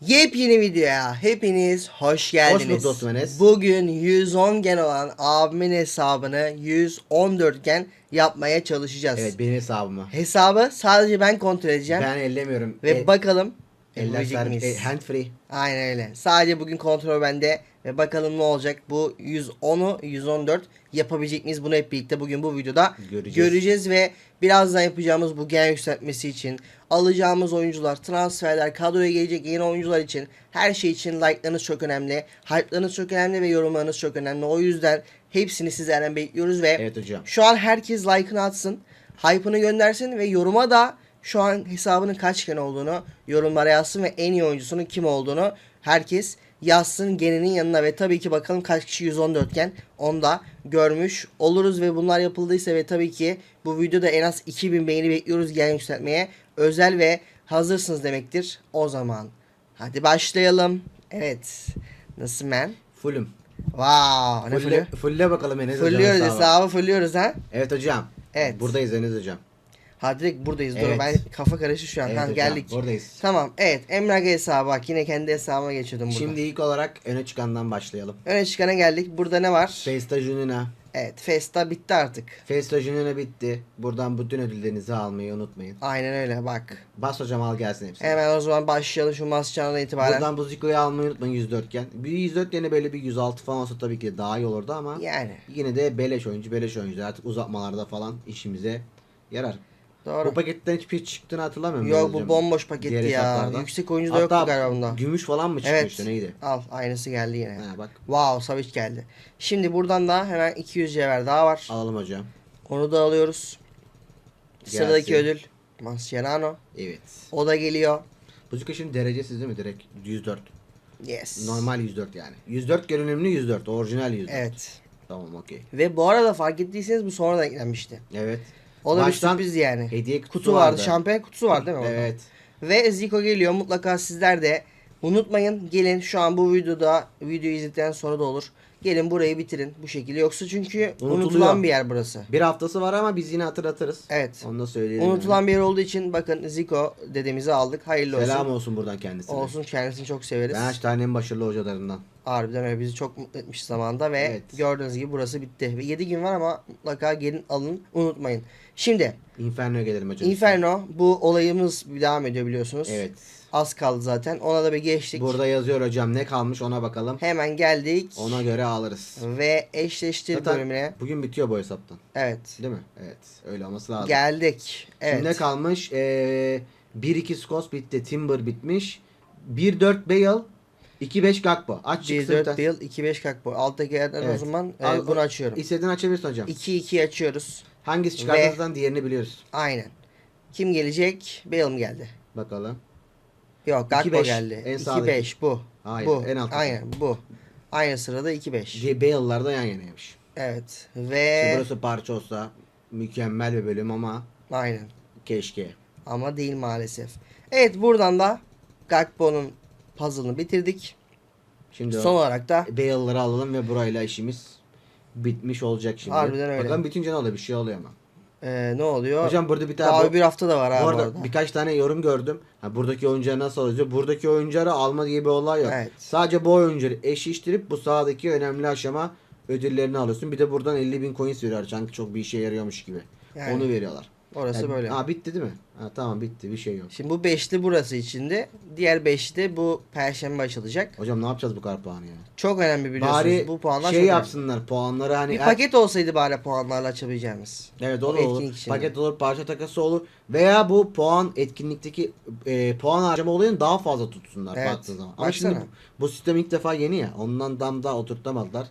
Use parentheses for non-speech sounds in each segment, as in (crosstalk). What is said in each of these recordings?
Yepyeni videoya hepiniz hoş geldiniz. bulduk dostum Enes. Bugün 110 gen olan abimin hesabını 114 gen yapmaya çalışacağız. Evet benim hesabımı. Hesabı sadece ben kontrol edeceğim Ben ellemiyorum. ve El- bakalım eller miyiz? e, hand free. Aynen öyle. Sadece bugün kontrol bende ve bakalım ne olacak. Bu 110'u 114 yapabilecek miyiz? Bunu hep birlikte bugün bu videoda göreceğiz, Göreceğiz. ve birazdan yapacağımız bu gen yükseltmesi için alacağımız oyuncular, transferler, kadroya gelecek yeni oyuncular için her şey için like'larınız çok önemli. Hype'larınız çok önemli ve yorumlarınız çok önemli. O yüzden hepsini sizlerden bekliyoruz ve Evet hocam. şu an herkes like'ını atsın. Hype'ını göndersin ve yoruma da şu an hesabının kaç gen olduğunu yorumlara yazsın ve en iyi oyuncusunun kim olduğunu herkes yazsın geninin yanına ve tabii ki bakalım kaç kişi 114 gen onu da görmüş oluruz ve bunlar yapıldıysa ve tabii ki bu videoda en az 2000 beğeni bekliyoruz gen yükseltmeye özel ve hazırsınız demektir o zaman. Hadi başlayalım. Evet. Nasıl men? Fullüm. Wow. Ne Fulle, bakalım Enes Fulluyoruz hesabı. hesabı fulluyoruz ha. Evet hocam. Evet. Buradayız Enes hocam. Ha direkt buradayız. Evet. ben kafa karıştı şu an. Evet hocam, geldik. buradayız. Tamam evet Emrah hesabı bak yine kendi hesabıma geçiyordum burada. Şimdi ilk olarak öne çıkandan başlayalım. Öne çıkana geldik. Burada ne var? Festa Junina. Evet Festa bitti artık. Festa Junina bitti. Buradan bütün ödüllerinizi almayı unutmayın. Aynen öyle bak. Bas hocam al gelsin hepsini. Hemen o zaman başlayalım şu Mascan'dan itibaren. Buradan bu Zico'yu almayı unutmayın 104 iken. Bir 104 yine böyle bir 106 falan olsa tabii ki daha iyi olurdu ama Yani yine de beleş oyuncu beleş oyuncu artık uzatmalarda falan işimize yarar. Doğru. Bu paketten hiçbir şey çıktığını hatırlamıyorum. Yok bu bomboş paketti Diğer ya. hesaplardan. Yüksek oyuncu da yoktu Hatta galiba bunda. Gümüş falan mı çıkmıştı Evet. neydi? Al aynısı geldi yine. Ha, bak Wow Savic geldi. Şimdi buradan da hemen 200 cevher daha var. alalım hocam. Onu da alıyoruz. Sıradaki Gelsin. ödül Mascherano. Evet. O da geliyor. Bu Zico şimdi derecesiz değil mi? Direkt 104. Yes. Normal 104 yani. 104 görünümlü 104. Orijinal 104. Evet. Tamam okey. Ve bu arada fark ettiyseniz bu sonradan eklenmişti. Evet. O da Baştan bir sürpriz yani. Hediye kutusu Kutu vardı. vardı. Şampiyon kutusu var değil mi? orada? Evet. Ve Zico geliyor. Mutlaka sizler de unutmayın. Gelin şu an bu videoda videoyu izledikten sonra da olur. Gelin burayı bitirin bu şekilde. Yoksa çünkü Unutuluyor. unutulan bir yer burası. Bir haftası var ama biz yine hatırlatırız. Evet. Onu da söyleyelim. Unutulan bir yer olduğu için bakın Zico dedemizi aldık. Hayırlı yani. Selam olsun. olsun buradan kendisine. Olsun kendisini çok severiz. Ben en başarılı hocalarından. Harbiden öyle bizi çok mutlu etmiş zamanda ve Evet. gördüğünüz gibi burası bitti. Ve 7 gün var ama mutlaka gelin alın unutmayın. Şimdi Inferno'ya gelelim hocam. Inferno bu olayımız devam ediyor biliyorsunuz. Evet. Az kaldı zaten. Ona da bir geçtik. Burada yazıyor hocam ne kalmış ona bakalım. Hemen geldik. Ona göre alırız. Ve eşleştir Zaten bölümüne. bugün bitiyor bu hesaptan. Evet. Değil mi? Evet. Öyle olması lazım. Geldik. Evet. Şimdi ne kalmış? Ee, 1-2 Skos bitti. Timber bitmiş. 1-4 Bale. 2-5 Gakpo. Aç çıksın bir 1 4 tane. Bill 2 5 kalk bu. Alttaki yerden o Evet. zaman e, Al- bunu açıyorum. İstediğini açabilirsin hocam. 2 2 açıyoruz. Hangisi çıkartırsan diğerini biliyoruz. Aynen. Kim gelecek? Bale mi geldi? Bakalım. Yok Gakpo 2-5, geldi. en 2 sağdaki. 5 bu. Hayır, bu. en alttaki. Aynen bu. Aynı sırada 2 5. Diye Bale'lar da yan yanaymış. Evet. Şimdi Ve burası parça olsa mükemmel bir bölüm ama aynen. keşke. Ama değil maalesef. Evet buradan da Gakpo'nun puzzle'ını bitirdik. Şimdi Son olarak da Bale'ları alalım ve burayla işimiz bitmiş olacak şimdi. Harbiden öyle. Bakalım bitince ne oluyor? Bir şey oluyor ama. e, ne oluyor? Hocam burada bir tane Daha bu- bir hafta da var abi Bu arada orada. birkaç tane yorum gördüm. Ha, buradaki oyuncuları nasıl alıyor? Buradaki oyuncuları alma diye bir olay yok. Evet. Sadece bu oyuncuları eşleştirip bu sahadaki önemli aşama ödüllerini alıyorsun. Bir de buradan 50 bin coins veriyorlar. Sanki çok bir işe yarıyormuş gibi. Yani. Onu veriyorlar. Orası Yani- böyle. Ha bitti değil mi? Ha tamam bitti. Bir şey yok. Şimdi bu beşli burası içinde. Diğer beşli de bu perşembe açılacak. Hocam ne yapacağız bu kadar puanı ya? Çok önemli biliyorsunuz. Bari bu puanlar şey yapsınlar puanları hani önemli. Bir er- paket olsaydı bari puanlarla açabileceğimiz. Evet o o da olur. içinde. Paket olur, parça takası olur. Veya bu puan etkinlikteki e, puan harcama olayını daha fazla tutsunlar Evet. baktığın zaman. Ama Baksana. şimdi bu, bu sistem ilk defa yeni ya. Ondan tam daha oturtamadılar.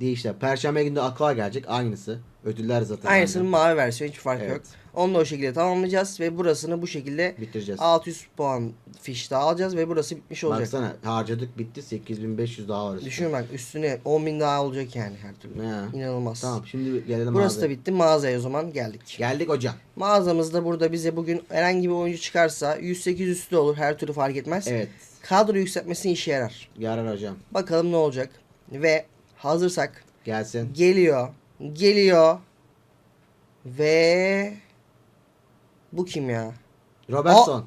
Diye işte. Perşembe günü de Aqua gelecek. Aynısı. Ödüller zaten. Aynısının aynı. mavi versiyonu hiç fark Evet. yok. Onu da o şekilde tamamlayacağız ve burasını bu şekilde Bitireceğiz. 600 puan fiş daha alacağız ve burası bitmiş olacak. Baksana harcadık bitti 8500 daha var. Düşün bak üstüne 10.000 daha olacak yani her türlü. Ne? İnanılmaz. Tamam şimdi gelelim Burası abi. da bitti. Mağazaya o zaman geldik. Geldik hocam. Mağazamızda burada bize bugün herhangi bir oyuncu çıkarsa 108 üstü olur. Her türlü fark etmez. Evet. Kadro yükseltmesine işe yarar. Yarar hocam. Bakalım ne olacak. Ve hazırsak Gelsin. geliyor. Geliyor. Ve bu kim ya? Robertson.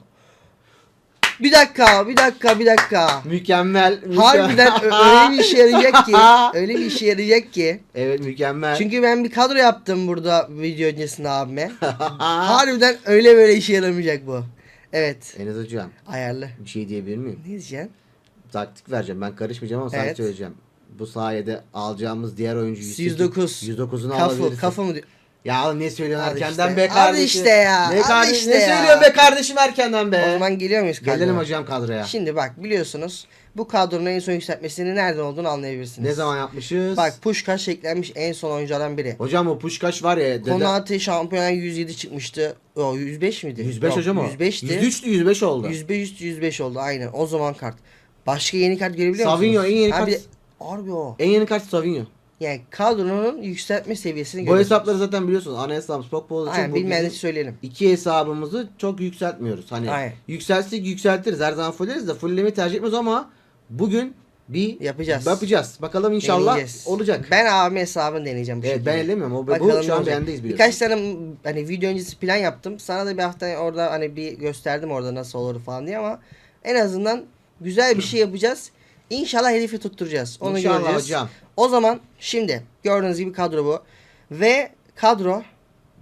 Bir dakika, bir dakika, bir dakika. Mükemmel. mükemmel. Harbiden (laughs) öyle bir işe yarayacak ki. (laughs) Öyle bir işe yarayacak ki. Evet mükemmel. Çünkü ben bir kadro yaptım burada video öncesinde abime. (laughs) Harbiden öyle böyle işe yaramayacak bu. Evet. Enes hocam Ayarlı. bir şey diyebilir miyim? Ne diyeceksin? Taktik vereceğim. Ben karışmayacağım ama sana Evet. söyleyeceğim. Bu sayede alacağımız diğer oyuncu 109. 109'unu Kafu, alabilirsin. kafu mu diyor? Ya ne söylüyorsun Al erkenden işte, be al kardeşim. işte ya, Ne, al kardeş, işte ne ya. söylüyor be kardeşim erkenden be. O zaman geliyor muyuz kadroya? Gelelim hocam kadroya. Şimdi bak biliyorsunuz bu kadronun en son yükseltmesinin nereden olduğunu anlayabilirsiniz. Ne zaman yapmışız? Bak Puşkaş eklenmiş en son oyunculardan biri. Hocam o Puşkaş var ya. Dede, Konate şampiyonlar 107 çıkmıştı. O 105 miydi? 105 Yok, hocam o. 105'ti. 103'tü 105 oldu. 105 105 oldu aynen. O zaman kart. Başka yeni kart görebiliyor musunuz? Savinho en yeni Ha, kart. de- Harbi o. En yeni kart Savinho. Yani kadronun yükseltme seviyesini Bu hesapları zaten biliyorsunuz. Ana hesabımız Pokbol'da Aynen çok bu bilmeyenler bizim için söyleyelim. iki hesabımızı çok yükseltmiyoruz. Hani Aynen. yükseltsek yükseltiriz. Her zaman fulleriz de fulllemeyi tercih etmiyoruz ama bugün bir Yapacağız. Yapacağız. Bakalım inşallah Deneyeceğiz. olacak. Ben abime hesabını deneyeceğim bu Evet şekilde. ben ellemiyorum. O, bu Bakalım şu ne an olacak. bendeyiz biliyorsun. Birkaç tane hani video öncesi plan yaptım. Sana da bir hafta orada hani bir gösterdim orada nasıl olur falan diye ama en azından güzel bir (clears throat) şey yapacağız. İnşallah hedefi tutturacağız. Onu İnşallah göreceğiz. hocam. O zaman şimdi gördüğünüz gibi kadro bu. Ve kadro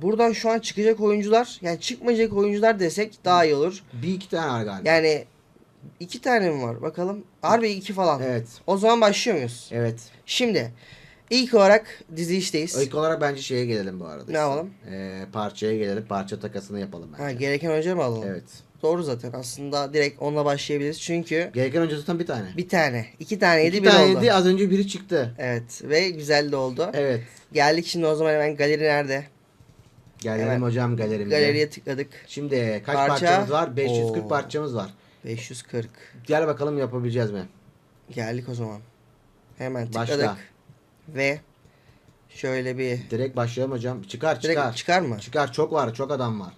buradan şu an çıkacak oyuncular yani çıkmayacak oyuncular desek daha iyi olur. Bir iki tane var galiba. Yani iki tane mi var bakalım. Harbi iki falan. Evet. O zaman başlıyor muyuz? Evet. Şimdi ilk olarak dizi işteyiz. İlk olarak bence şeye gelelim bu arada. Ne yapalım? Ee, parçaya gelelim. Parça takasını yapalım bence. Ha, gereken oyuncu mu alalım? Evet. Doğru zaten. Aslında direkt onunla başlayabiliriz. Çünkü Gereken önce zaten bir tane. bir tane, iki taneydi İki bir oldu. taneydi az önce biri çıktı. Evet ve güzel de oldu. Evet. Geldik şimdi o zaman hemen galeri nerede? Gelelim Evet. hocam galerimize. Galeriye tıkladık. Şimdi kaç Parça? parçamız var? 540 Oo. parçamız var. 540. Gel bakalım yapabileceğiz mi? Geldik o zaman. Hemen tıkladık. Başla. Ve şöyle bir Direkt başlayalım hocam. Çıkar direkt çıkar. çıkar mı? Çıkar çok var çok adam var.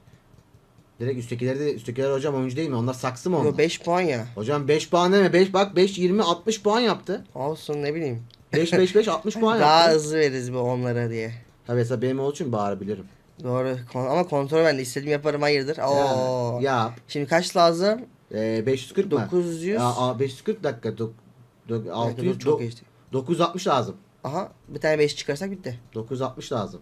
Direkt üsttekileri de üsttekiler hocam oyuncu değil mi? Onlar saksı mı onlar? Yo 5 puan ya. Hocam 5 puan deme. 5 bak 5 20 60 puan yaptı. Olsun ne bileyim. 5 5 5 60 puan Daha yaptı. hızlı veririz bu onlara diye. Tabii mesela benim olduğu için bağırabilirim. Doğru. Kon- ama kontrol ben de istediğim yaparım hayırdır. Oo. Ya, yap. Şimdi kaç lazım? Ee, 540 mı? 900. Ya, aa, 540 dakika. Dok, dok, Bir dakika, 600 dur, çok do- geçti. 960 lazım. Aha bir tane 5 çıkarsak bitti. 960 lazım.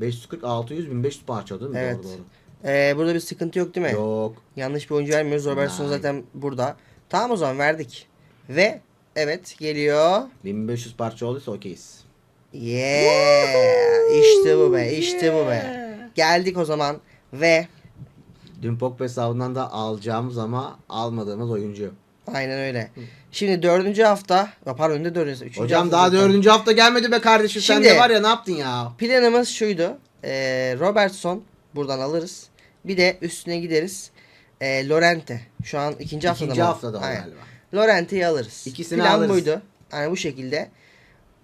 540 600 1500 parça değil mi? Evet. Doğru doğru. Ee, burada bir sıkıntı yok değil mi? Yok. Yanlış bir oyuncu vermiyoruz. Robertson Nein. zaten burada. Tamam o zaman verdik. Ve evet geliyor. 1500 parça olduysa okeyiz. Yeah. İşte bu be. işte bu be. Geldik o zaman ve Dün Pogba hesabından da alacağımız ama almadığımız oyuncu. aynen öyle. Şimdi dördüncü hafta. ya Pardon ne dördüncü? Üçüncü Hocam hafta daha zaten. dördüncü hafta gelmedi be kardeşim. Sen Şimdi- de var ya ne yaptın ya? Planımız şuydu. Ee, Robertson buradan alırız. Bir de üstüne gideriz. Ee, Lorente. Şu an ikinci haftada İkinci mı? haftada o Aynen. galiba. Lorente'yi alırız. İkisini Plan alırız. buydu. Yani bu şekilde.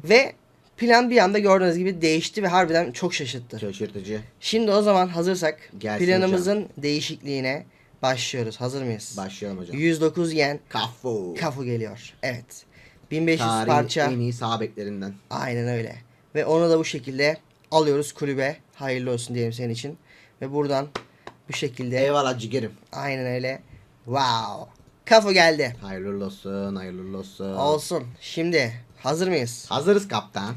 Ve plan bir anda gördüğünüz gibi değişti ve harbiden çok şaşırttı. Şaşırtıcı. Şimdi o zaman hazırsak Gelsin planımızın değişikliğine başlıyoruz. Hazır mıyız? Başlayalım hocam. 109 yen Kafu. kafu geliyor. Evet. 1500 Tarihin parça. en iyi sağ beklerinden. Aynen öyle. Ve onu da bu şekilde alıyoruz kulübe. Hayırlı olsun diyelim senin için. Ve buradan bu şekilde Eyvallah cigerim. aynen öyle. Wow. Kafu geldi. Hayırlı olsun, hayırlı olsun. Olsun. Şimdi hazır mıyız? Hazırız kaptan.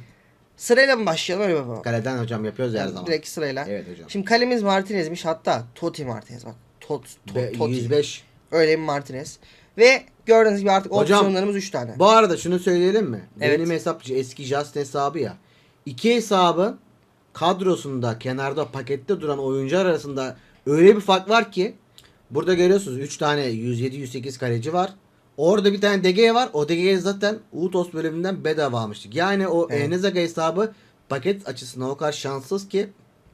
Sırayla mı başlayalım öyle yapalım? Kaleden hocam yapıyoruz her zaman. Direkt sırayla. Evet hocam. Şimdi kalemiz Martinez'miş hatta Totti Martinez bak. Tot, tot, Be- Totti. 105. Öyle bir Martinez. Ve gördüğünüz gibi artık Hocam, opsiyonlarımız 3 tane. Bu arada şunu söyleyelim mi? Evet. Benim hesap eski Justin hesabı ya. İki hesabın kadrosunda kenarda pakette duran oyuncular arasında öyle bir fark var ki burada görüyorsunuz 3 tane 107-108 kaleci var. Orada bir tane DG var. O DG zaten Utos bölümünden bedava almıştık. Yani o Evet. Enezaga hesabı paket açısından o kadar şanssız ki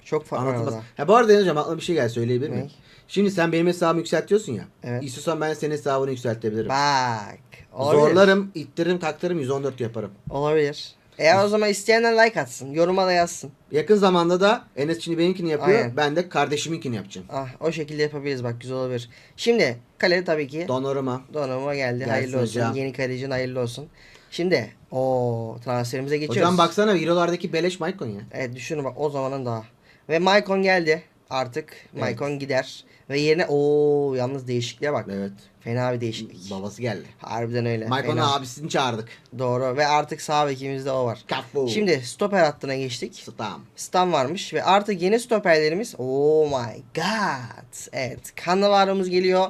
Çok fark var anlatılmaz. arada. Ha bu arada hocam aklıma bir şey geldi söyleyebilir miyim? Şimdi sen benim hesabımı yükseltiyorsun ya. Evet. İstiyorsan ben senin hesabını yükseltebilirim. Bak. Olabilir. Zorlarım, ittiririm, kaktırırım 114 yaparım. Olabilir. Eğer o zaman isteyenler like atsın. Yoruma da yazsın. Yakın zamanda da Enes şimdi benimkini yapıyor. Aynen. Ben de kardeşiminkini yapacağım. Ah o şekilde yapabiliriz bak güzel olabilir. Şimdi kale tabii ki Donoruma. Donanıma geldi. Gelsin hayırlı olsun. hocam. Yeni kalecin hayırlı olsun. Şimdi o transferimize geçiyoruz. Hocam baksana Euro'lardaki beleş Maicon ya. Evet düşünün bak o zamanın daha. Ve Maicon geldi. artık Evet. Maicon gider. Ve yerine o yalnız değişikliğe bak. Evet. Fena bir değişiklik. Babası geldi. Harbiden öyle. Maicon abisini çağırdık. Doğru ve artık sağ bekimizde o var. Kafu. Şimdi stoper hattına geçtik. Stam. Stam varmış ve artık yeni stoperlerimiz oh my god. Evet Cannavaro'muz geliyor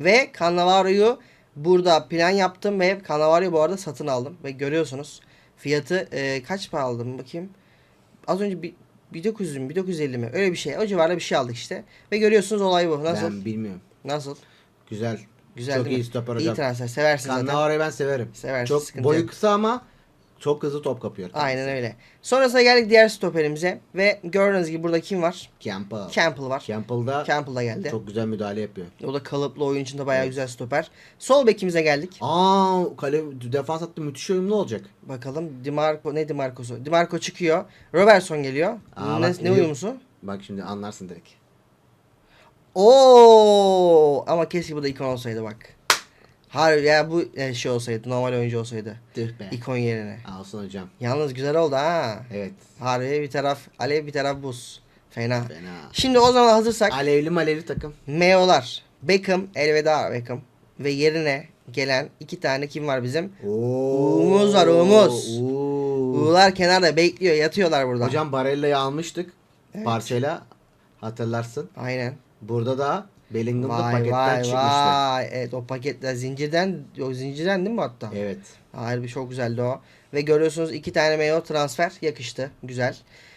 ve Cannavaro'yu burada plan yaptım ve Cannavaro'yu bu arada satın aldım ve görüyorsunuz fiyatı e, kaç para aldım bakayım. Az önce bir 1900 mü 1950 mi öyle bir şey o civarda bir şey aldık işte ve görüyorsunuz olay bu nasıl Ben bilmiyorum. nasıl Güzel. güzel Çok değil iyi mi? stoper İyi hocam. transfer seversin zaten Cannavaro'yu ben severim. Seversin, Çok sıkıntı boyu yok. kısa ama çok hızlı top kapıyor. aynen öyle sonrasında geldik diğer stoperimize ve gördüğünüz gibi burada kim var Campbell. Campbell var Campbell'da Campbell da geldi çok güzel müdahale yapıyor. O da kalıplı oyun içinde bayağı güzel stoper. Sol bekimize geldik. Aa kale defans hattı müthiş uyumlu olacak. Bakalım Dimarco ne Dimarco'su? Dimarco çıkıyor. Robertson geliyor. Aa, ne, bak, ne iyi. uyumlusu? Bak şimdi anlarsın direkt. Oo! Ama keşke bu da ikon olsaydı bak. Harbi ya bu şey olsaydı normal oyuncu olsaydı. Tüh be. ikon yerine. Olsun hocam. Yalnız güzel oldu ha. Evet. Harbi bir taraf alev bir taraf buz. Fena. Fena. Şimdi o zaman hazırsak Alevli malevli takım. Meo'lar. Beckham elveda Beckham. Ve yerine gelen iki tane kim var bizim? Oo. Uğumuz var, uğumuz. Oo. Kenarda bekliyor yatıyorlar burada. Hocam Barella'yı almıştık. Evet. Parçayla hatırlarsın. Aynen. Burada da Bellingham'da Vay paketten vay çıkmıştı. vay. Evet o paketler zincirden o zincirden değil mi hatta? Evet. Harbi çok güzeldi o. Ve görüyorsunuz iki tane MO transfer yakıştı. Güzel.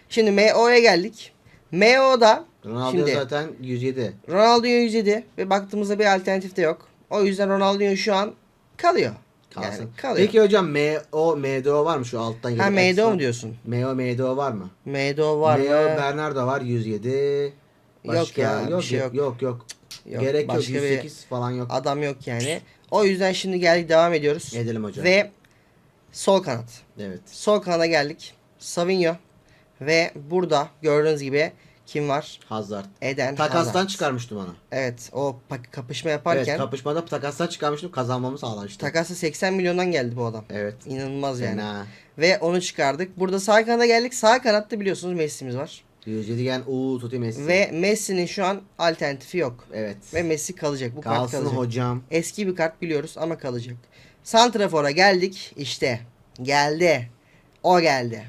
Şimdi MO'ya geldik. MO'da Ronaldo şimdi zaten 107. Ronaldo 107 ve baktığımızda bir alternatif de yok. O yüzden Ronaldo şu an kalıyor. Kalsın. Yani kalıyor. Peki hocam MO, MDO var mı şu alttan ha gelip MDO mu diyorsun? MO, MDO var mı? MDO var MO, mı? Bernardo var 107. Yok ya, bir yok, şey yok. yok. Yok yok. Yok, Gerek yok. başka bir 108 falan yok. Adam yok yani. O yüzden şimdi geldik devam ediyoruz. Edelim hocam. Ve sol kanat. Evet. Sol kanada geldik. Savinho. Ve burada gördüğünüz gibi kim var? Hazard. Eden Takastan Hazard. çıkarmıştım onu. Evet o kapışma yaparken Evet kapışmada takastan çıkarmıştım kazanmamı sağlamıştım. takası 80 milyondan geldi bu adam. Evet. İnanılmaz yani. Fena. Ve onu çıkardık. Burada sağ kanada geldik. Sağ kanatta biliyorsunuz Messi'miz var. 107 gen uuu tutu Messi. Ve Messi'nin şu an alternatifi yok. Evet. Ve Messi kalacak. Bu kart Kalsın kalacak. hocam. Eski bir kart biliyoruz ama kalacak. Santrafor'a geldik. İşte geldi. O geldi.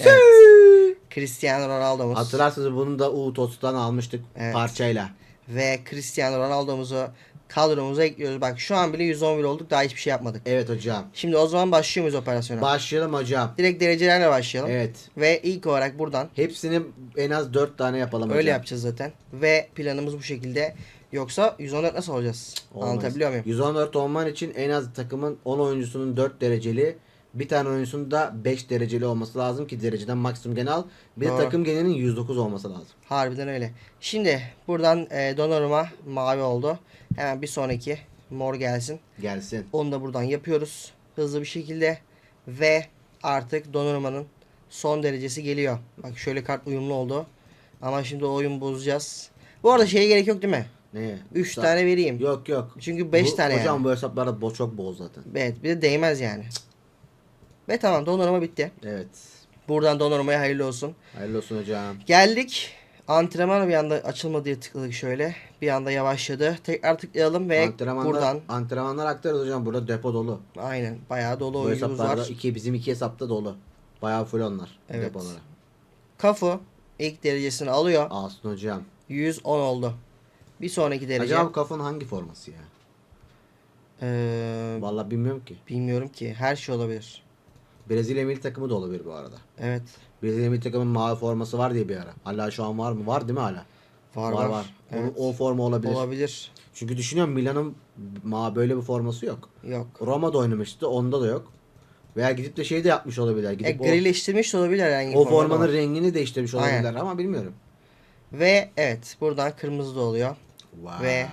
Evet. Cristiano Ronaldo'muz. Hatırlarsınız bunu da U Tots'tan almıştık Evet. parçayla. Ve Cristiano Ronaldo'muzu kadromuza ekliyoruz. Bak şu an bile 111 olduk. Daha hiçbir şey yapmadık. Evet hocam. Şimdi o zaman başlıyor muyuz operasyona? Başlayalım hocam. Direkt derecelerle başlayalım. Evet. Ve ilk olarak buradan Hepsini en az 4 tane yapalım öyle hocam. yapacağız zaten. Ve planımız bu şekilde. Yoksa 114 nasıl olacağız? Olmaz. Anlatabiliyor muyum? 114 olman için en az takımın 10 oyuncusunun 4 dereceli, bir tane oyuncusunun da 5 dereceli olması lazım ki dereceden maksimum genel al. Bir de Doğru. takım genelinin 109 olması lazım. Harbiden öyle. Şimdi buradan e, Donnarumm'a mavi oldu. Hemen bir sonraki mor gelsin. Gelsin. Onu da buradan yapıyoruz. Hızlı bir şekilde. Ve artık Donnarumma'nın son derecesi geliyor. Bak şöyle kart uyumlu oldu. Ama şimdi o oyun bozacağız. Bu arada şeye gerek yok değil mi? Ne? 3 Sa- tane vereyim. Yok yok. Çünkü 5 Bu- tane Hocam yani. bu hesaplarda bo- çok bol zaten. Evet bir de değmez yani. Ve tamam Donnarumma bitti. Evet. Buradan Donnarumma'ya hayırlı olsun. Hayırlı olsun hocam. Geldik. Antrenman bir anda açılma diye tıkladık şöyle. Bir anda yavaşladı. Tekrar tıklayalım ve Antrenmanlar, buradan antrenmanlar aktarız hocam. Burada depo dolu. aynen bayağı dolu Bu oyuncumuz var. iki, bizim iki hesapta dolu. Bayağı full onlar. Evet. Depoları. Kafu ilk derecesini alıyor. Alsın hocam. 110 oldu. Bir sonraki derece. Acaba bu kafanın hangi forması ya? Ee, Vallahi bilmiyorum ki. bilmiyorum ki. Her şey olabilir. Brezilya milli takımı da olabilir bu arada. Evet. Brezilya milli takımın mavi forması var diye bir ara. Hala şu an var mı? Var değil mi hala? Var var. Evet. O, o forma olabilir. Olabilir. Çünkü düşünüyorum Milan'ın ma böyle bir forması yok. Yok. Roma'da oynamıştı. Onda da yok. Veya gidip de şey de yapmış olabilirler. E, Gidip o, grileştirmiş de olabilir herhangi bir o formanın var. rengini değiştirmiş Aynen. olabilirler ama bilmiyorum. Ve evet buradan kırmızı da oluyor. Wow. Ve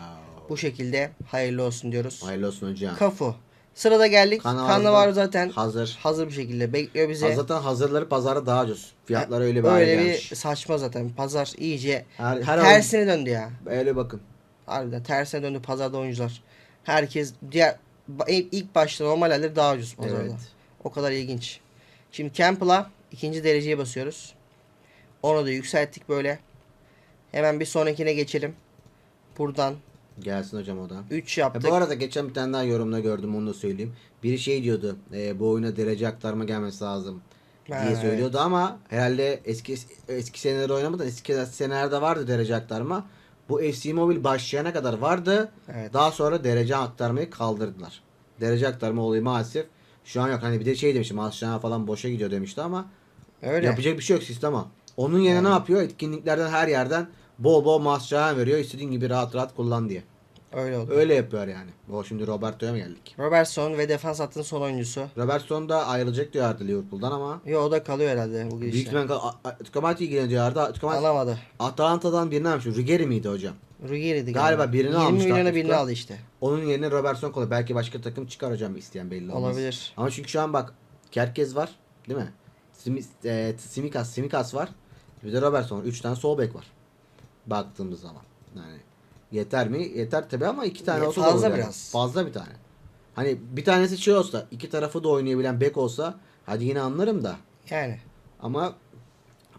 Bu şekilde hayırlı olsun diyoruz. Hayırlı olsun hocam. Kafu. Sırada geldik. Cannavaro Cannavaro zaten Hazır. hazır bir şekilde bekliyor bize. Zaten hazırları pazarda daha ucuz. Fiyatları öyle bir Öyle gelmiş. bir saçma zaten. Pazar iyice Her, her tersine döndü ya. Öyle bakın. Harbiden tersine döndü pazarda oyuncular. Herkes diğer ilk başta normal halleri daha ucuz pazarda. Evet. O kadar ilginç. Şimdi Campbell'a ikinci dereceye basıyoruz. Onu da yükselttik böyle. Hemen bir sonrakine geçelim. Buradan Gelsin hocam o da. 3 E, yaptık. bu arada geçen bir tane daha yorumda gördüm onu da söyleyeyim. Biri şey diyordu. e, bu oyuna derece aktarma gelmesi lazım diye Ha, söylüyordu ama herhalde eski eski seneler oynamadan eski senelerde vardı derece aktarma. Bu FC Mobile başlayana kadar vardı. Evet. Daha sonra derece aktarmayı kaldırdılar. Derece aktarma olayı maalesef şu an yok. Hani bir de şey demişti maaşlarına falan boşa gidiyor demişti ama Öyle. yapacak bir şey yok sistem o. Onun yerine ne yapıyor? Etkinliklerden her yerden bol bol maaşlarına veriyor. İstediğin gibi rahat rahat kullan diye. Öyle oldu. Öyle yapıyor yani. O şimdi Roberto'ya mı geldik? Robertson ve defans hattının son oyuncusu. Robertson da ayrılacak diyorlardı Liverpool'dan ama Yo o da kalıyor herhalde bu büyük gidişle. ihtimalle A- Atletico Madrid ilgileniyor diyorlardı. Atletico Madrid Alamadı. Atalanta'dan birini almış. Ruggeri miydi hocam? Ruggeri'di Galiba birini 20 almışlar milyona Atletico. birini aldı işte. Onun yerine Robertson koyuyor. Belki başka takım çıkar hocam isteyen belli olmaz. Olabilir. Ama çünkü şu an bak Kerkez var. Değil mi? E, Simikas, Simikas var. Bir de Robertson var. 3 tane sol bek var. Baktığımız zaman. Yani yeter mi? Yeter tabi ama iki tane olsa fazla yani. biraz. Fazla bir tane. Hani bir tanesi şey olsa, iki tarafı da oynayabilen bek olsa hadi yine anlarım da. Yani. Ama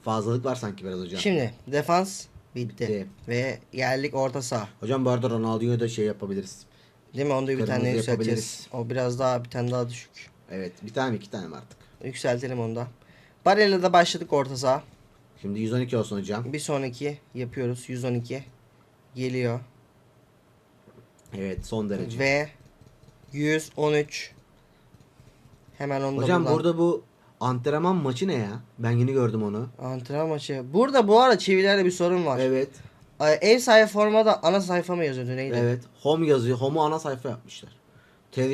fazlalık var sanki biraz hocam. Şimdi defans bitti. Bitti. Ve geldik orta saha. Hocam bu arada Ronaldinho'yu da şey yapabiliriz. Değil mi? Onu da bir tane yükselteceğiz. O biraz daha bir tane daha düşük. Evet bir tane iki tane mi artık? Yükseltelim onu da. Barella'da başladık orta saha. Şimdi 112 olsun hocam. Bir sonraki yapıyoruz. 112 geliyor. Evet son derece. Ve 113 Hemen onu Hocam buradan- burada bu antrenman maçı ne ya? Ben yeni gördüm onu. Antrenman maçı. Burada bu arada çevilerde bir sorun var. Evet. Ev sahibi formada ana sayfa mı yazıyordu neydi? Evet. Home yazıyor. Home'u ana sayfa yapmışlar.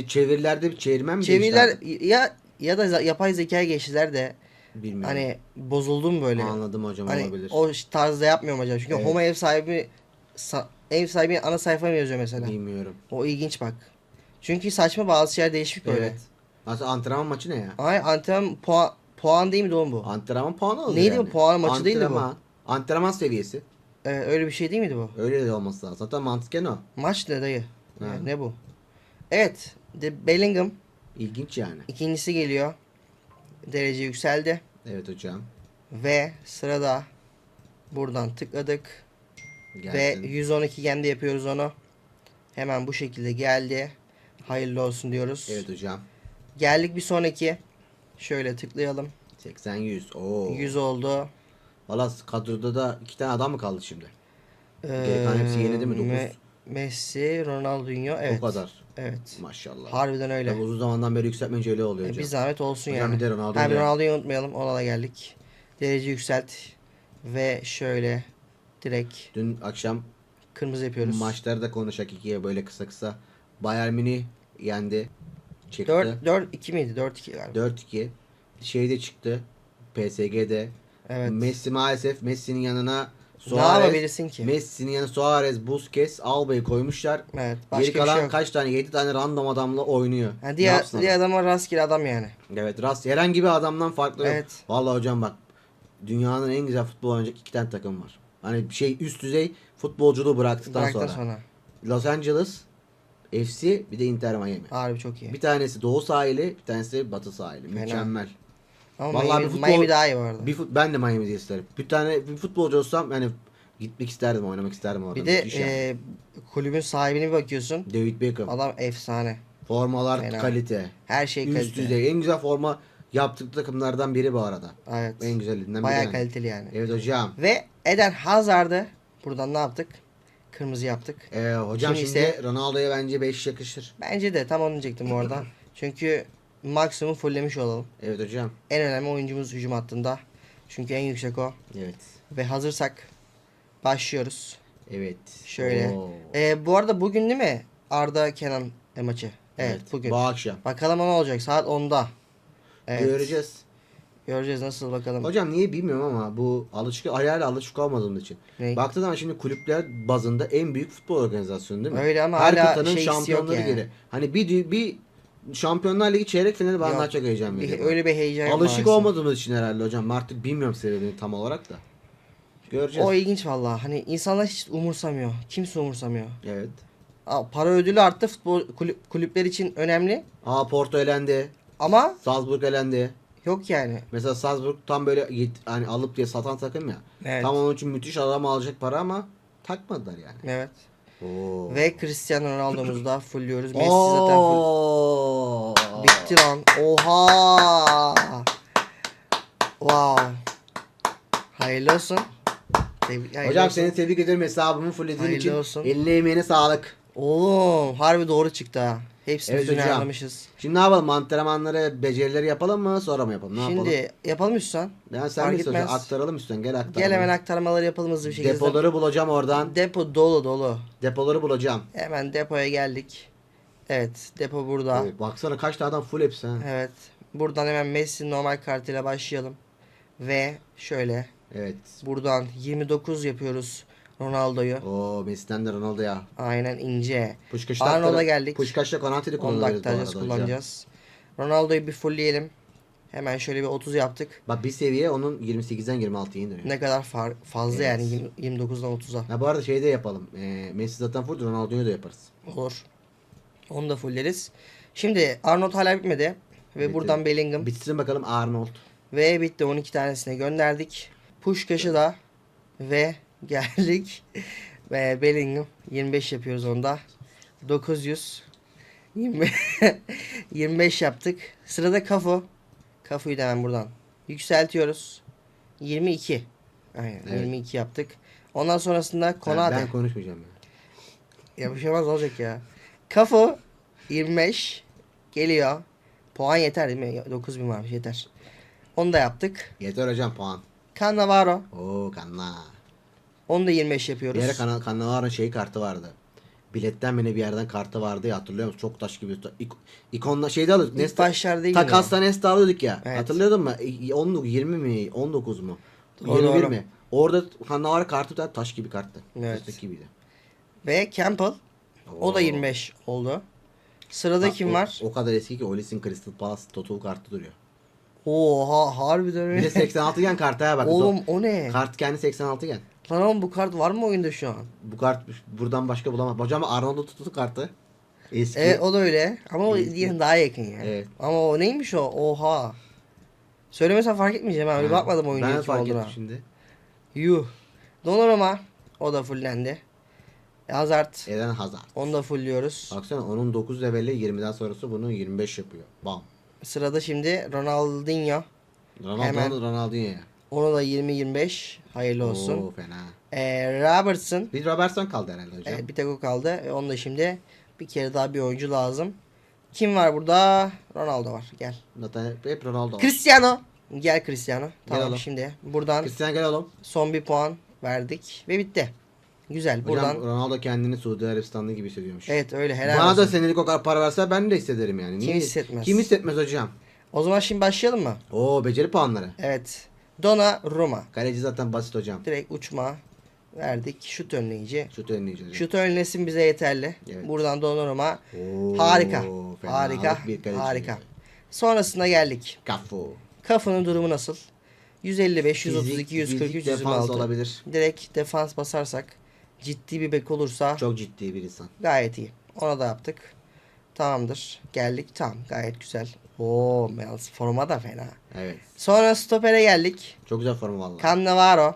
Çevirilerde bir çevirmen mi Çeviriler ya ya da yapay zekaya geçtiler de Bilmiyorum. hani bozuldum böyle. Anladım hocam Hani olabilir. o tarzda yapmıyorum hocam. Çünkü Evet. Homo ev sahibi sa- ev sahibi ana sayfa mı yazıyor mesela? Bilmiyorum. O ilginç bak. Çünkü saçma bazı şeyler değişik böyle. Evet. Aslında antrenman maçı ne ya? Ay antrenman puan puan değil mi oğlum bu? Antrenman puanı oluyor Neydi yani. bu? Puan maçı değildi bu. Antrenman. Antrenman seviyesi. Ee, öyle bir şey değil miydi bu? Öyle de olması lazım. Zaten mantıken o. Maç ne dayı? Ha. Yani ne bu? Evet. De Bellingham İlginç yani. ikincisi geliyor derece yükseldi. Evet hocam. Ve sırada buradan tıkladık. Geldin. Ve 112 gemde yapıyoruz onu. Hemen bu şekilde geldi. Hayırlı olsun diyoruz. Evet hocam. Geldik bir sonraki. Şöyle tıklayalım. 80 100. Oo. 100 oldu. Valla kadroda da iki tane adam mı kaldı şimdi? Ee, Gereken hepsi yeni değil mi? 9. Messi, Ronaldinho. Evet. O kadar. Evet. Maşallah. Harbiden öyle. Tabii uzun zamandan beri yükseltmeyince öyle oluyor E, hocam. bir zahmet olsun Hocam yani. bir de Ronaldinho. Ronaldo'yu unutmayalım. Ona da geldik. Derece yükselt. Ve şöyle direkt Dün akşam kırmızı yapıyoruz. maçları da konuşak ikiye böyle kısa kısa. Bayern Münih yendi. Çıktı. 4 4 2 miydi? 4 2 galiba. 4-2. Şeyde çıktı. PSG'de. Evet. Messi maalesef Messi'nin yanına ne Suarez. yapabilirsin ki? Messi'nin yanına Suarez, Busquets, Alba'yı koymuşlar. evet. Başka Geri bir kalan şey yok. kaç tane? 7 tane random adamla oynuyor. Ha, Ne diğer, diğer adam? adama rastgele adam yani. Evet rast herhangi bir adamdan farklı yok. Evet. Vallahi hocam bak dünyanın en güzel futbol oynayacak iki tane takım var. Hani bir şey üst düzey futbolculuğu bıraktıktan Bıraktan sonra. sonra. Los Angeles FC bir de Inter Miami. Harbi çok iyi. Bir tanesi doğu sahili, bir tanesi batı sahili. Fena. Mükemmel. Ama Vallahi Miami, bir futbol- Miami daha iyi arada. Bir ben de Miami'de isterim. Bir tane bir futbolcu olsam yani gitmek isterdim, oynamak isterdim orada. bir de Müthiş yani. e, kulübün sahibine bir bakıyorsun. David Beckham. Adam efsane. Formalar Fena. kalite. Her şey Üst kalite. düzey. En güzel forma yaptık takımlardan biri bu arada. Evet. En güzelinden Bayağı biri. yani. kaliteli yani. Evet hocam. Ve Eden Hazard'ı buradan ne yaptık? Kırmızı yaptık. Ee, hocam Şimdi şimdi, ise- Ronaldo'ya bence 5 yakışır. Bence de tam onu diyecektim bu arada. (clears throat) Çünkü maksimum fulllemiş olalım. Evet hocam. En önemli oyuncumuz hücum hattında. Çünkü en yüksek o. Evet. Ve hazırsak başlıyoruz. Evet. Şöyle. Oo. Ee, bu arada bugün değil mi Arda Kenan maçı? Evet, bugün. Bu akşam. Bakalım ne olacak saat 10'da. Evet. Göreceğiz. Göreceğiz nasıl bakalım. Hocam niye bilmiyorum ama bu alışık hayal alışık olmadığım için. Ne? Baktığın zaman şimdi kulüpler bazında en büyük futbol organizasyonu değil mi? Öyle ama Her hala yok şampiyonları yani. geri. Hani bir bir Şampiyonlar Ligi çeyrek finali bana Yok. daha çok heyecan Bir- veriyor. öyle bir heyecan yok Alışık maalesef. olmadığımız için herhalde hocam. Artık bilmiyorum sebebini tam olarak da. Göreceğiz. O ilginç valla. Hani insanlar hiç umursamıyor. Kimse umursamıyor. Evet. Aa, Para ödülü arttı futbol kulüp, kulüpler için önemli. Aa Porto elendi. Ama Salzburg elendi. Yok yani. Mesela Salzburg tam böyle yet- hani alıp diye satan takım ya. Evet. Tam onun için müthiş adam alacak para ama takmadılar yani. Evet. Oo. Ve Cristiano Ronaldo'muzu da fullüyoruz. Messi zaten full. Oo. Bitti lan. Oha. Wow. Hayırlı olsun. Tebrik, hayırlı Hocam olsun. seni tebrik ederim hesabımı fullediğin Hayırlı için. olsun. Eline emeğine sağlık. Oğlum harbi doğru çıktı ha. Hepsini Evet evet, hocam. Şimdi ne yapalım? Antrenmanları, becerileri yapalım mı? Sonra mı yapalım? Ne yapalım? Şimdi yapalım üstten. Yani sen fark mi. Aktaralım üstten. Gel aktaralım. Gel hemen aktarmaları yapalım hızlı bir şekilde. Depoları bulacağım oradan. Depo dolu dolu. Depoları bulacağım. Hemen depoya geldik. Evet depo burada. Oo, baksana kaç tane adam full hepsi ha. Evet. Buradan hemen Messi normal kartıyla başlayalım. Ve şöyle Evet. buradan 29 yapıyoruz Ronaldo'yu. Oo Messi'den de Ronaldo ya. Aynen ince. Puşkaş'ta Arnold'a geldik. Puşkaş'ta Konate'de 10 kullanıyoruz bu arada kullanacağız. Ronaldo'yu bir fullleyelim. Hemen şöyle bir 30 yaptık. Bak bir seviye onun 28'den 26'ya indiriyor. Ne kadar far, fazla Evet. yani yirmi- 29'dan 30'a. Ha bu arada şey de yapalım. Ee, Messi zaten full Ronaldo'yu da yaparız. Olur. Onu da fulleriz. Şimdi Arnold hala bitmedi. Ve Bitti. buradan Bellingham. Bitsin bakalım Arnold. Ve bitti 12 tanesine gönderdik. Pushkaş'ı da ve geldik. ve Bellingham 25 yapıyoruz onda. 900 20 25 yaptık. Sırada Kafu. Kafu'yu da hemen buradan yükseltiyoruz. 22. Aynen Evet. 22 yaptık. Ondan sonrasında Ben, Konate. ben konuşmayacağım ya. Yapışamaz olacak ya. Kafu 25 geliyor. Puan yeter değil mi? 9000 varmış yeter. Onu da yaptık. Yeter hocam puan. Cannavaro. Oo kanla. Onu da 25 Bir yapıyoruz. yere kan Cannavaro'nun şey kartı vardı. Biletten bile bir yerden kartı vardı ya hatırlıyor musun? Çok taş gibi. İk- İkonla şeyde alıyorduk. İlk Nesta, başlarda yine. takasla Nesta alıyorduk ya. Evet. Hatırlıyordun mu? İ- 19, 20 mi? 19 mu? Doğru, 21 doğru. mi? Orada Cannavaro kartı da taş gibi karttı. Evet. Destek gibiydi. Ve Campbell. O da Oo. 25 oldu. Sırada Bak, kim o- var? O kadar eski ki Olis'in Crystal Palace Total kartı duruyor. Oha harbiden Bir de öyle. 86 gen kartı ha bak. Oğlum o ne? Kart kendi 86 gen. Lan oğlum bu kart var mı oyunda şu an? Bu kart buradan başka bulamam. Hocam Arnold'u tutu kartı. Eski. Evet o da öyle. Ama o diğerine daha yakın yani. Evet. Ama o neymiş o? Oha. Söylemesen fark etmeyeceğim ben. Öyle Ha, bakmadım oyuncuya Ben fark olduğuna. ettim şimdi. Yuh. Donnarumma. O da fullendi. Hazard. Eden Hazard. Onu da fullliyoruz. Baksana onun 9 leveli 20'den sonrası bunu 25 yapıyor. Bam. Sırada şimdi Ronaldinho. Ronaldo Hemen. Ronaldinho. Onu da 20-25. Hayırlı olsun. Oo fena. Ee, Robertson. Bir Robertson kaldı herhalde hocam. Evet, bir tek o kaldı. E, onun da şimdi bir kere daha bir oyuncu lazım. Kim var burada? Ronaldo var. Gel. Zaten hep Ronaldo. var. Cristiano. Gel Cristiano. Tamam oğlum. şimdi buradan Cristiano gel oğlum. son bir puan verdik ve bitti. Güzel. Hocam Buradan Ronaldo kendini Suudi Arabistanlı gibi hissediyormuş. Evet öyle helal Bana da olsun. senelik o kadar para verse ben de hissederim yani. Kim hissetmez? Kim hissetmez hocam? O zaman şimdi başlayalım mı? Oo beceri puanları. Evet. Dona Roma. Kaleci zaten basit hocam. Direkt uçma verdik. Şut önleyici. Şut önleyici hocam. Şut önlesin bize yeterli. Evet. Buradan Donnarumma. Oo, Harika. Harika. Harika. Sonrasında geldik. Kafu. Kafanın durumu nasıl? 155, 132, Fizik- 143, fizik defans 126. olabilir. Direkt defans basarsak ciddi bir bek olursa Çok ciddi bir insan. gayet iyi. Ona da yaptık. Tamamdır. Geldik. Tamam. Gayet güzel. Oo, yalnız forma da fena. Evet. Sonra stopere geldik. Çok güzel formu vallahi. Cannavaro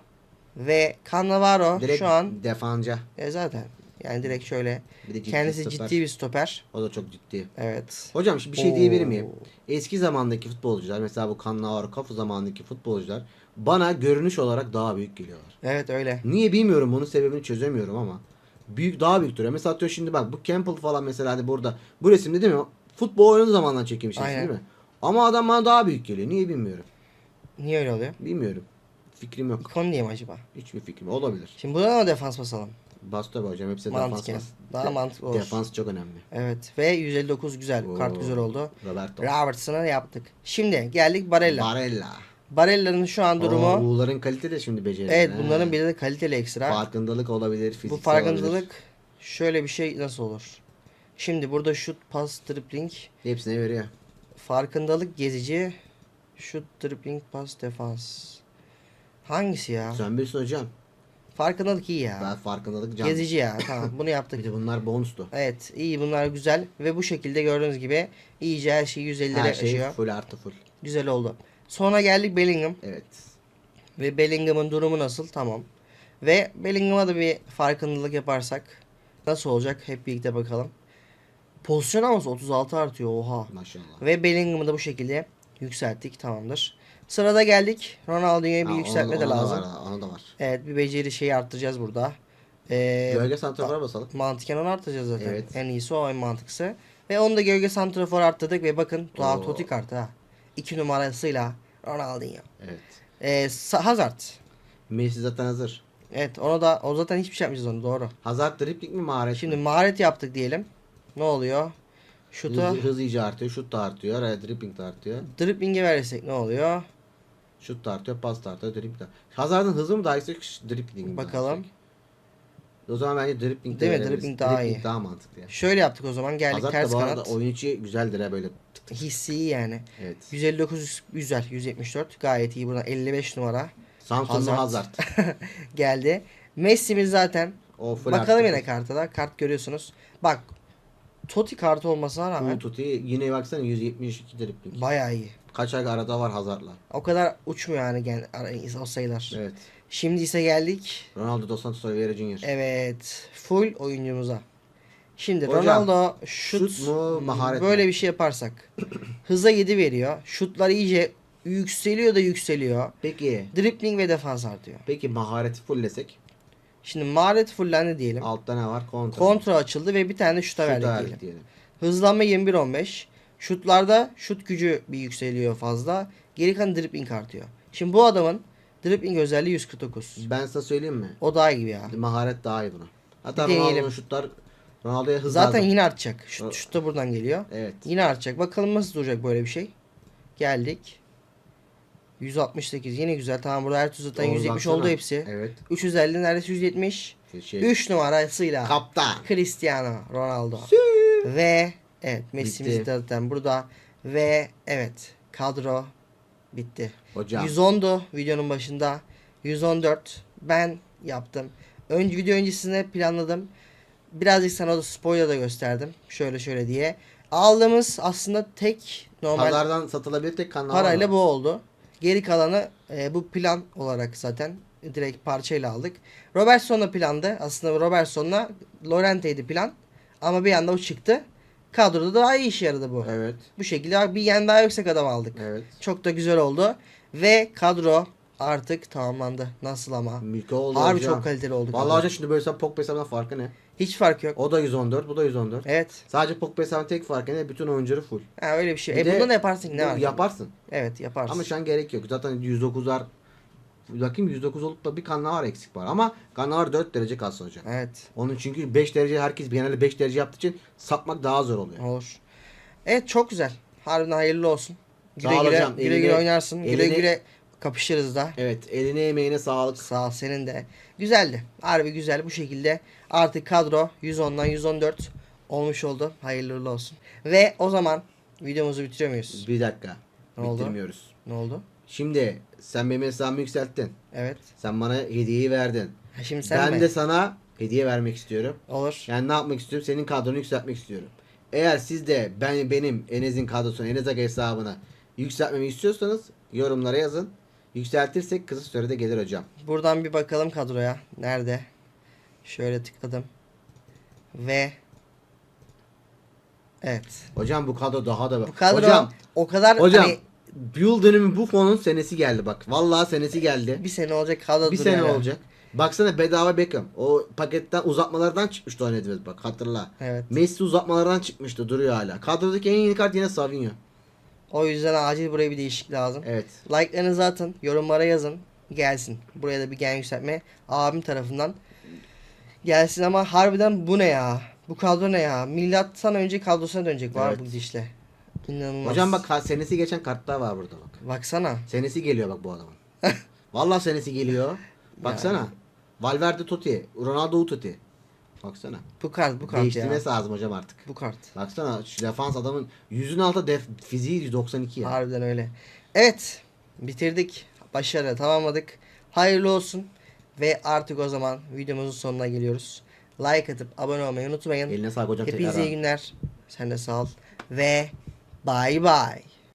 ve Cannavaro Direkt şu an defanca. e zaten yani direkt şöyle Bir de ciddi kendisi stoper. ciddi bir stoper. O da çok ciddi. Evet. Hocam şimdi bir şey Oo. diyebilir miyim? Eski zamandaki futbolcular mesela bu Cannavaro, Kafu zamandaki futbolcular bana görünüş olarak daha büyük geliyorlar. Evet öyle. Niye bilmiyorum bunun sebebini çözemiyorum ama büyük daha büyük duruyor. Mesela atıyor şimdi bak bu Campbell falan mesela hadi burada bu resimde değil mi? Futbol oynadığı zamandan çekilmiş Aynen. değil mi? Ama adam bana daha büyük geliyor. Niye bilmiyorum. Niye öyle oluyor? Bilmiyorum. Fikrim yok. İkon diye mi acaba? Hiçbir fikrim olabilir. Şimdi buradan da defans basalım. Bas tabii hocam hepsi defans. Mantıken. bas. Daha mantıklı olur. Defans çok önemli. Evet ve 159 güzel. Kart Oo. güzel oldu. Roberto. Robertson'ı yaptık. Şimdi geldik Barella. Barella. Barella'nın şu an durumu Oo, Buğuların kalite de şimdi beceri. evet bunların bir de kaliteli ekstra. Farkındalık olabilir. Fiziksel Bu farkındalık şöyle bir şey nasıl olur? Şimdi burada şut, pas, dribbling. Hepsine veriyor. farkındalık gezici, şut, dribbling, pas, defans. Hangisi ya? Sen bilirsin hocam. Farkındalık iyi ya. Ben farkındalık can. Gezici ya. Tamam bunu (laughs) Bir yaptık. de bunlar bonustu. Evet iyi bunlar güzel ve bu şekilde gördüğünüz gibi iyice her şey 150'lere Her şey aşıyor. full artı full. Güzel oldu. Sonra geldik Bellingham. Evet. Ve Bellingham'ın durumu nasıl? Tamam. Ve Bellingham'a da bir farkındalık yaparsak nasıl olacak? Hep birlikte bakalım. Pozisyon alması 36 artıyor. Oha. Maşallah. Ve Bellingham'ı da bu şekilde yükselttik. Tamamdır. Sırada geldik. Ronaldinho'ya bir Ha, yükseltme ona- de ona lazım. Var, ona da var. Evet bir beceri şeyi arttıracağız burada. Ee, Gölge santrafora basalım. mantıken onu arttıracağız zaten. Evet. En iyisi o en mantıklısı. Ve onu da gölge santrafor arttırdık ve bakın daha. Totti kartı ha. 2 numarasıyla Ronaldinho. Evet. Ee, Hazard. Messi zaten hazır. Evet onu da o zaten hiçbir şey yapmayacağız onu doğru. Hazard dripling mi maharet Şimdi mi? maharet yaptık diyelim. Ne oluyor? Şutu Hız, hız iyice artıyor. Şut da artıyor. e, Dribbling de artıyor. dribling'e verirsek ne oluyor? Şut da artıyor. Pas da artıyor. Dribbling de Hazard'ın hızı mı daha yüksek? Dribbling mi Bakalım. O zaman bence dribbling de Değil mi? verebiliriz. Dribbling daha iyi. daha mantıklı. ya. Şöyle yaptık o zaman geldik Hazard ters da bu arada kanat. oyun içi güzeldir ha böyle. Hissi iyi yani. Evet. 159 güzel 174 gayet iyi buradan 55 numara Samsunlu Hazard. Hazard. (laughs) geldi. Messi'miz zaten O bakalım yine karta da kart görüyorsunuz. Bak Totti kartı olmasına rağmen Bu tutu yine baksana 172 dribbling. bayağı iyi. Kaç ay arada var Hazard'la. O kadar uçmuyor yani gen, o sayılar. Evet. Şimdi ise geldik. Ronaldo dos Santos Oliveira Junior. Evet. Full oyuncumuza. Şimdi Hocam, Ronaldo şut, şut mu, maharet böyle mi? bir şey yaparsak (clears throat) hıza 7 veriyor. Şutlar iyice yükseliyor da yükseliyor. Peki. Dribbling ve defans artıyor. Peki mahareti fulllesek. Şimdi maharet fullendi diyelim. Altta ne var? Kontra. Kontra açıldı ve bir tane şuta Şut verdik diyelim. diyelim. Hızlanma 21-15. Şutlarda şut gücü bir yükseliyor fazla. Geri kalan dribbling artıyor. Şimdi bu adamın dribbling özelliği 149. Ben sana söyleyeyim mi? O daha iyi gibi ya. Maharet daha iyi buna. Hatta. Ronaldo'nun şutlar Ronaldo'ya hız Zaten lazım. yine artacak. Şut, şut da buradan geliyor. Evet. Yine artacak. Bakalım nasıl duracak böyle bir şey. Geldik. 168 yine güzel. Tamam burada her zaten Doğru 170 baksana. oldu hepsi. Evet. 350 neredeyse 170. Şey, 3 numarasıyla Kaptan. Cristiano Ronaldo. Ve evet Messi'miz zaten burada. Ve evet kadro bitti. Hocam. 110'du videonun başında. 114 ben yaptım. Önce video öncesinde planladım. Birazcık sana da spoiler da gösterdim. Şöyle şöyle diye. Aldığımız aslında tek normal Pazardan satılabilir tek kanal parayla var. bu oldu. Geri kalanı e, bu plan olarak zaten direkt parçayla aldık. Robertson'la plandı. Aslında Robertson'la Lorente'ydi plan. Ama bir anda o çıktı. Kadroda daha iyi işe yaradı bu. Evet. Bu şekilde bir yen daha yüksek adam aldık. Evet. Çok da güzel oldu. Ve kadro artık tamamlandı. Nasıl ama? Mülke oldu Harbi hocam. çok kaliteli oldu. Vallahi kadro. hocam şimdi böyle sen Pogba hesabından farkı ne? Hiç fark yok. O da 114, bu da 114. Evet. Sadece Pogba hesabının tek farkı ne? Bütün oyuncuları full. Ha, öyle bir şey. Bir e de ne yaparsın ki? Ne var? Yaparsın. Evet yaparsın. Ama şu an gerek yok. Zaten 109'lar bakayım 109 olup da bir kanal var eksik var. Ama kanal var 4 derece kalsın hocam. Evet. Onun çünkü 5 derece herkes genelde 5 derece yaptığı için sapmak daha zor oluyor. Olur. Evet çok güzel. Harbiden hayırlı olsun. Güle Sağ güle, hocam. güle güle oynarsın. Güle güle kapışırız da. Evet eline emeğine sağlık. Sağ ol senin de. Güzeldi. Harbi güzel bu şekilde. Artık kadro 110'dan 114 olmuş oldu. Hayırlı uğurlu olsun. Ve o zaman videomuzu bitiriyor muyuz? Bir dakika. Ne oldu? Bitirmiyoruz. Ne oldu? Şimdi sen benim hesabımı yükselttin. Evet. Sen bana hediyeyi verdin. Ha, şimdi sen ben mi? de sana hediye vermek istiyorum. Olur. Yani ne yapmak istiyorum? Senin kadronu yükseltmek istiyorum. Eğer siz de ben benim Enes'in kadrosunu Enes Aga hesabına yükseltmemi istiyorsanız yorumlara yazın. Yükseltirsek kısa sürede gelir hocam. Buradan bir bakalım kadroya. Nerede? Şöyle tıkladım. Ve Evet. Hocam bu kadro daha da Bu kadro Hocam, o kadar hocam hani Yıl dönümü bu fonun senesi geldi bak. Vallahi senesi geldi. bir sene olacak kadro Bir sene ya. olacak. Baksana bedava Beckham. O paketten uzatmalardan çıkmıştı o Nedved bak hatırla. Evet. Messi uzatmalardan çıkmıştı duruyor hala. Kadrodaki en yeni kart yine Savinho. O yüzden acil buraya bir değişiklik lazım. Evet. Like'larınızı atın, yorumlara yazın. Gelsin. Buraya da bir gen yükseltme abim tarafından gelsin ama harbiden bu ne ya? Bu kadro ne ya? Milattan önce kadrosuna dönecek var Evet. bu gidişle. İnanılmaz. Hocam bak senesi geçen kartlar var burada bak. Baksana. Senesi geliyor bak bu adamın. Vallahi senesi geliyor. (laughs) Baksana. Valverde Totti, Ronaldo Totti. Baksana. Bu kart bu kart ya. Değiştirmesi lazım hocam artık. Bu kart. Baksana şu defans adamın yüzün altı def fiziği 192 ya. Harbiden öyle. Evet. Bitirdik. Başarıyla tamamladık. Hayırlı olsun. Ve artık o zaman videomuzun sonuna geliyoruz. Like atıp abone olmayı unutmayın. Eline sağlık hocam Hepinize iyi günler. Sen de sağ ol. Ve bye bye.